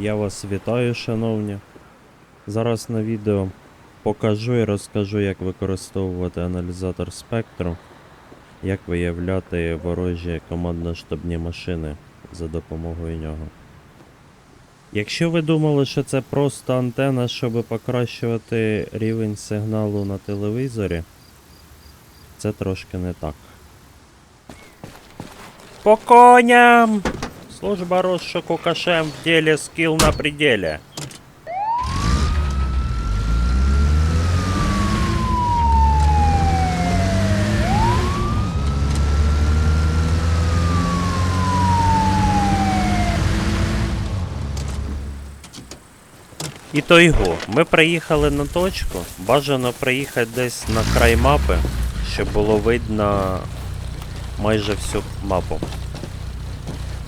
Я вас вітаю, шановні. Зараз на відео покажу і розкажу, як використовувати аналізатор спектру, як виявляти ворожі командно-штабні машини за допомогою нього. Якщо ви думали, що це просто антена, щоб покращувати рівень сигналу на телевізорі, це трошки не так. По коням! Служба розшуку кашем в деле скилл на пределе. І то його. Ми приїхали на точку. Бажано приїхати десь на край мапи, щоб було видно майже всю мапу.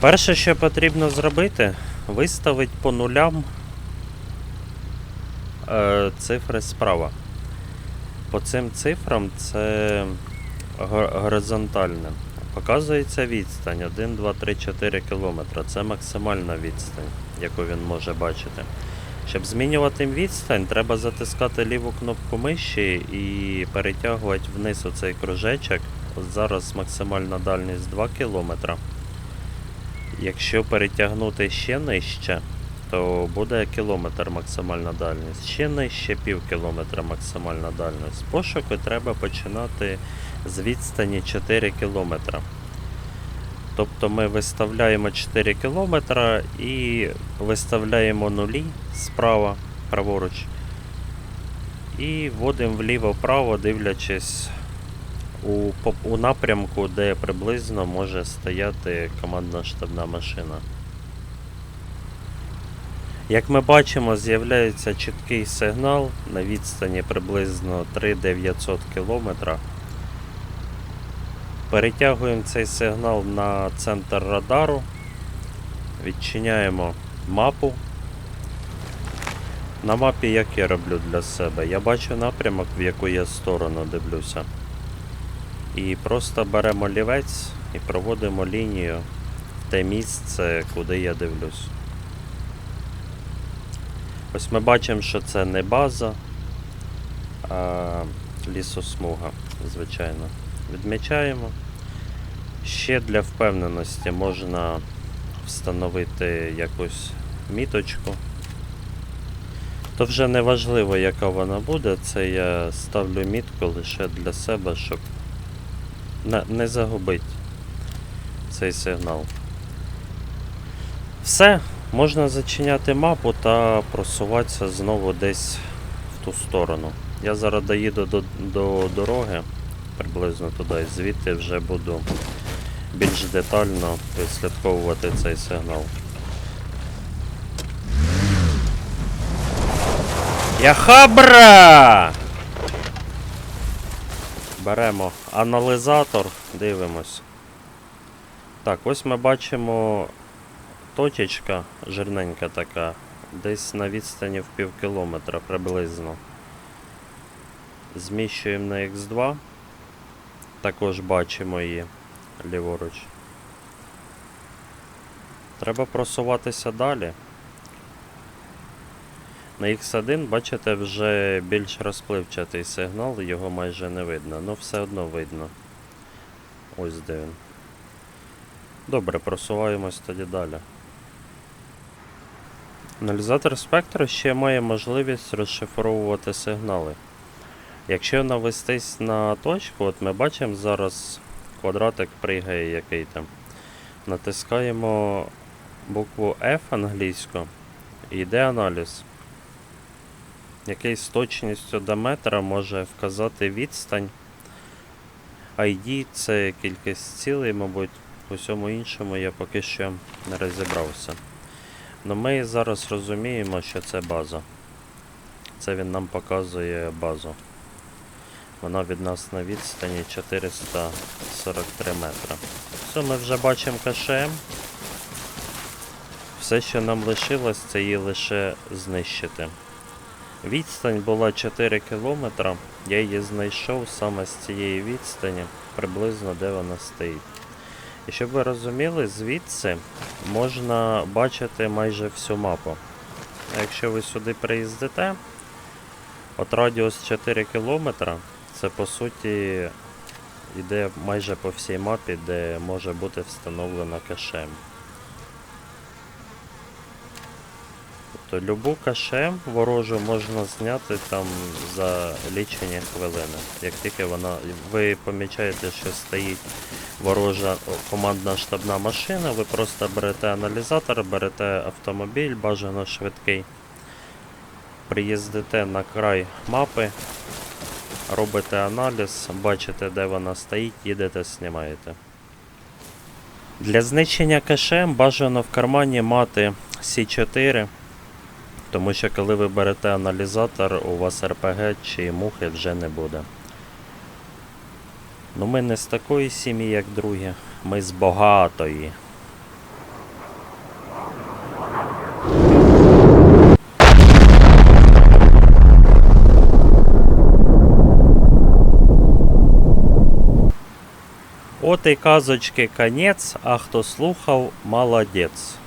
Перше, що потрібно зробити, виставити по нулям е, цифри справа. По цим цифрам це горизонтальне. Показується відстань 1, 2, 3, 4 кілометра. Це максимальна відстань, яку він може бачити. Щоб змінювати відстань, треба затискати ліву кнопку миші і перетягувати вниз оцей кружечок. Зараз максимальна дальність 2 кілометра. Якщо перетягнути ще нижче, то буде кілометр максимальна дальність. Ще нижче пів кілометра максимальна дальність. Пошуки треба починати з відстані 4 кілометра. Тобто ми виставляємо 4 кілометра і виставляємо нулі справа, праворуч. І вводимо вліво-право, дивлячись у, у напрямку, де приблизно може стояти командна штабна машина. Як ми бачимо, з'являється чіткий сигнал на відстані приблизно 3900 км. Перетягуємо цей сигнал на центр радару, відчиняємо мапу. На мапі як я роблю для себе? Я бачу напрямок, в яку я сторону дивлюся. І просто беремо лівець і проводимо лінію в те місце, куди я дивлюсь. Ось ми бачимо, що це не база, а лісосмуга, звичайно. Відмічаємо. Ще для впевненості можна встановити якусь міточку. То вже не важливо, яка вона буде, це я ставлю мітку лише для себе, щоб не, загубити цей сигнал. Все, можна зачиняти мапу та просуватися знову десь в ту сторону. Я зараз доїду до, до дороги, приблизно туди, і звідти вже буду більш детально відслідковувати цей сигнал. Яхабра! Беремо аналізатор, дивимось. Так, ось ми бачимо точечка жирненька така, десь на відстані в пів кілометра приблизно. Зміщуємо на X2. Також бачимо її ліворуч. Треба просуватися далі. На X1, бачите, вже більш розпливчатий сигнал, його майже не видно, але все одно видно. Ось де він. Добре, просуваємось тоді далі. Аналізатор спектру ще має можливість розшифровувати сигнали. Якщо навестись на точку, от ми бачимо зараз квадратик пригає який там. Натискаємо букву F англійську і йде аналіз який з точністю до метра може вказати відстань. ID це кількість цілей, мабуть, у всьому іншому я поки що не розібрався. Но ми зараз розуміємо, що це база. Це він нам показує базу. Вона від нас на відстані 443 метра. Все, ми вже бачимо КШМ. Все, що нам лишилось, це її лише знищити. Відстань була 4 кілометра. Я її знайшов саме з цієї відстані, приблизно де вона стоїть. І щоб ви розуміли, звідси можна бачити майже всю мапу. якщо ви сюди приїздите, от радіус 4 км, це по суті йде майже по всій мапі, де може бути встановлено кешем. Тобто любу каше ворожу можна зняти там за лічені хвилини. Як тільки вона. Ви помічаєте, що стоїть ворожа командна штабна машина, ви просто берете аналізатор, берете автомобіль, бажано швидкий, приїздите на край мапи, робите аналіз, бачите, де вона стоїть, їдете, знімаєте. Для знищення кеше бажано в кармані мати С4. Тому що коли ви берете аналізатор, у вас РПГ чи мухи вже не буде. Ну ми не з такої сім'ї, як другі. Ми з багатої. От і казочки конець, а хто слухав, молодець.